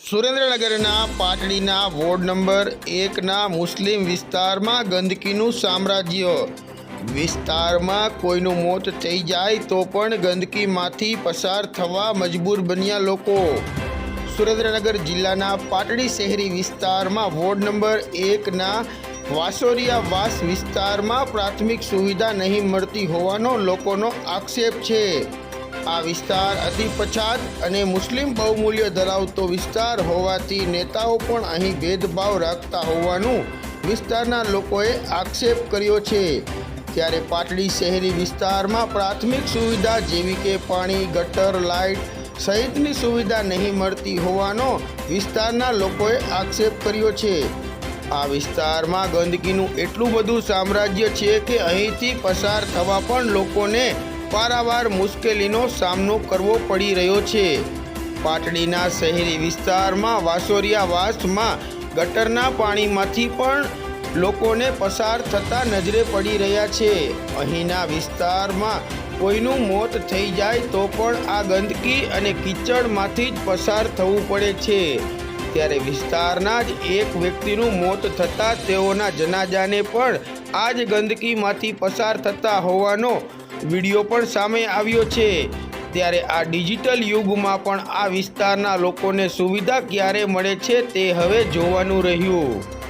સુરેન્દ્રનગરના પાટડીના ward number એકના મુસ્લિમ વિસ્તારમાં ગંદકીનું સામ્રાજ્ય. વિસ્તારમાં કોઈનું મોત થઈ જાય તો પણ ગંદકીમાંથી પસાર થવા મજબૂર બન્યા લોકો. સુરેન્દ્રનગર જિલ્લાના પાટડી શહેરી વિસ્તારમાં વોર્ડ નંબર એકના વાસોરિયા વાસ વિસ્તારમાં પ્રાથમિક સુવિધા નહીં મળતી હોવાનો લોકોનો આક્ષેપ છે. આ વિસ્તાર અતિ પછાત અને મુસ્લિમ બહુમૂલ્ય ધરાવતો વિસ્તાર હોવાથી નેતાઓ પણ અહીં ભેદભાવ રાખતા હોવાનું વિસ્તારના લોકોએ આક્ષેપ કર્યો છે. ત્યારે પાટડી શહેરી વિસ્તારમાં પ્રાથમિક સુવિધા જેવી કે પાણી, ગટર, લાઇટ સહિતની સુવિધા નહીં મળતી હોવાનો વિસ્તારના લોકોએ આક્ષેપ કર્યો છે. આ વિસ્તારમાં ગંદકીનું એટલું બધું સામ્રાજ્ય છે કે અહીંથી પસાર થવા પણ લોકોને પારાવાર મુશ્કેલીનો સામનો કરવો પડી રહ્યો છે. પાટડીના શહેરી વિસ્તારમાં વાસોરિયાવાસમાં ગટરના પાણીમાંથી પણ લોકોને પસાર થતા નજરે પડી રહ્યા છે. અહીંના વિસ્તારમાં કોઈનું મોત થઈ જાય તો પણ આ ગંદકી અને કીચડમાંથી જ પસાર થવું પડે છે. ત્યારે વિસ્તારના જ એક વ્યક્તિનું મોત થતાં તેઓના જનાજાને પણ આ જ ગંદકીમાંથી પસાર થતા હોવાનો વીડિયો પણ સામે આવ્યો છે. ત્યારે આ ડિજિટલ યુગમાં પણ આ વિસ્તારના લોકોને સુવિધા ક્યારે મળે છે તે હવે જોવાનું રહ્યું.